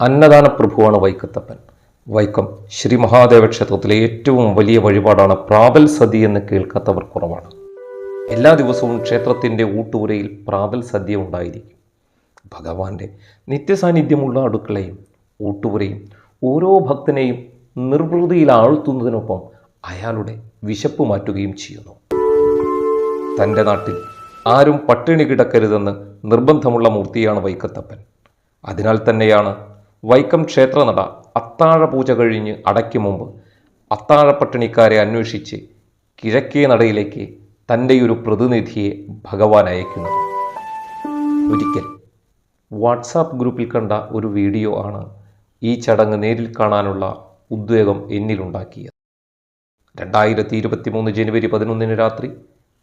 അന്നദാന പ്രഭുവാണ് വൈക്കത്തപ്പൻ. വൈക്കം ശ്രീ മഹാദേവ ക്ഷേത്രത്തിലെ ഏറ്റവും വലിയ വഴിപാടാണ് പ്രാബൽ സദ്യ എന്ന് കേൾക്കാത്തവർ കുറവാണ്. എല്ലാ ദിവസവും ക്ഷേത്രത്തിന്റെ ഊട്ടുപുരയിൽ പ്രാബൽ സദ്യ ഉണ്ടായിരിക്കും. ഭഗവാന്റെ നിത്യസാന്നിധ്യമുള്ള അടുക്കളയും ഊട്ടുപുരയും ഓരോ ഭക്തനെയും നിർവൃതിയിൽ ആഴ്ത്തുന്നതിനൊപ്പം അയാളുടെ വിശപ്പ് മാറ്റുകയും ചെയ്യുന്നു. തന്റെ നാട്ടിൽ ആരും പട്ടിണി കിടക്കരുതെന്ന് നിർബന്ധമുള്ള മൂർത്തിയാണ് വൈക്കത്തപ്പൻ. അതിനാൽ തന്നെയാണ് വൈക്കം ക്ഷേത്രനട അത്താഴ പൂജ കഴിഞ്ഞ് അടയ്ക്കു മുമ്പ് അത്താഴപ്പട്ടിണിക്കാരെ അന്വേഷിച്ച് കിഴക്കേ നടയിലേക്ക് തന്റെ ഒരു പ്രതിനിധിയെ ഭഗവാൻ അയക്കുന്നു. ഒരിക്കൽ വാട്സാപ്പ് ഗ്രൂപ്പിൽ കണ്ട ഒരു വീഡിയോ ആണ് ഈ ചടങ്ങ് നേരിൽ കാണാനുള്ള ഉദ്വേഗം എന്നിലുണ്ടാക്കിയത്. രണ്ടായിരത്തി ഇരുപത്തി മൂന്ന് ജനുവരി പതിനൊന്നിന് രാത്രി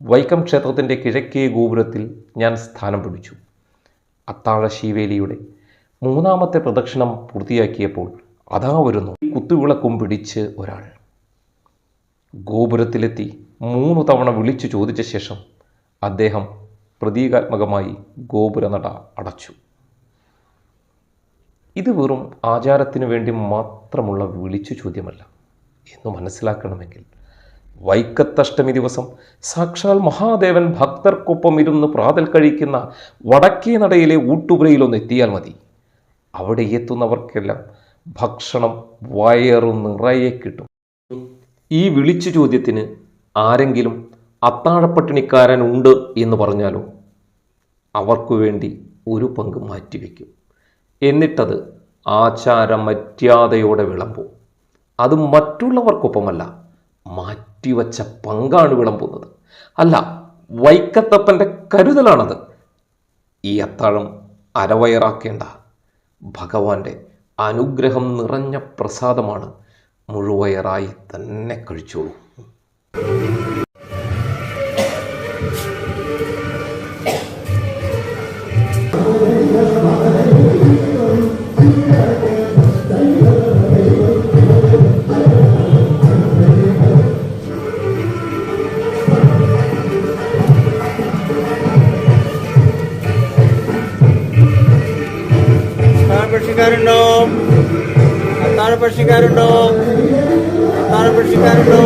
വൈക്കം ക്ഷേത്രത്തിന്റെ കിഴക്കേ ഗോപുരത്തിൽ ഞാൻ സ്ഥാനം പിടിച്ചു. അത്താഴ ശീവേലിയുടെ മൂന്നാമത്തെ പ്രദക്ഷിണം പൂർത്തിയാക്കിയപ്പോൾ അതാ വരുന്നു. കുത്തുവിളക്കും പിടിച്ച് ഒരാൾ. ഗോപുരത്തിലെത്തി മൂന്ന് തവണ വിളിച്ചു ചോദിച്ച ശേഷം അദ്ദേഹം പ്രതീകാത്മകമായി ഗോപുരനട അടച്ചു. ഇത് വെറും ആചാരത്തിനു വേണ്ടി മാത്രമുള്ള വിളിച്ചു ചോദ്യമല്ല എന്ന് മനസ്സിലാക്കണമെങ്കിൽ വൈക്കത്തഷ്ടമി ദിവസം സാക്ഷാൽ മഹാദേവൻ ഭക്തർക്കൊപ്പം ഇരുന്ന് പ്രാതൽ കഴിക്കുന്ന വടക്കേ നടയിലെ ഊട്ടുപുരയിലൊന്ന് എത്തിയാൽ മതി. അവിടെ എത്തുന്നവർക്കെല്ലാം ഭക്ഷണം വയറു നിറയെ കിട്ടും. ഈ വിളിച്ചു ചോദ്യത്തിന് ആരെങ്കിലും അത്താഴപ്പട്ടിണിക്കാരൻ ഉണ്ട് എന്ന് പറഞ്ഞാലോ? അവർക്കു വേണ്ടി ഒരു പങ്ക് മാറ്റിവെക്കും എന്നിട്ടത് ആചാര മര്യാദയോടെ വിളമ്പും. അത് മറ്റുള്ളവർക്കൊപ്പമല്ല മാറ്റിവച്ച പങ്കാണ് വിളമ്പുന്നത്. അല്ല വൈക്കത്തപ്പന്റെ കരുതലാണത്. ഈ അത്താഴം അരവയറാക്കേണ്ട. ഭഗവാന്റെ അനുഗ്രഹം നിറഞ്ഞ പ്രസാദമാണ് മുഴുവയറായി തന്നെ കഴിച്ചോളൂ. അത്താഴ പക്ഷിക്കാരുണ്ടോ അത്താഴ പക്ഷിക്കാരുണ്ടോ അത്താഴ പക്ഷിക്കാരുണ്ടോ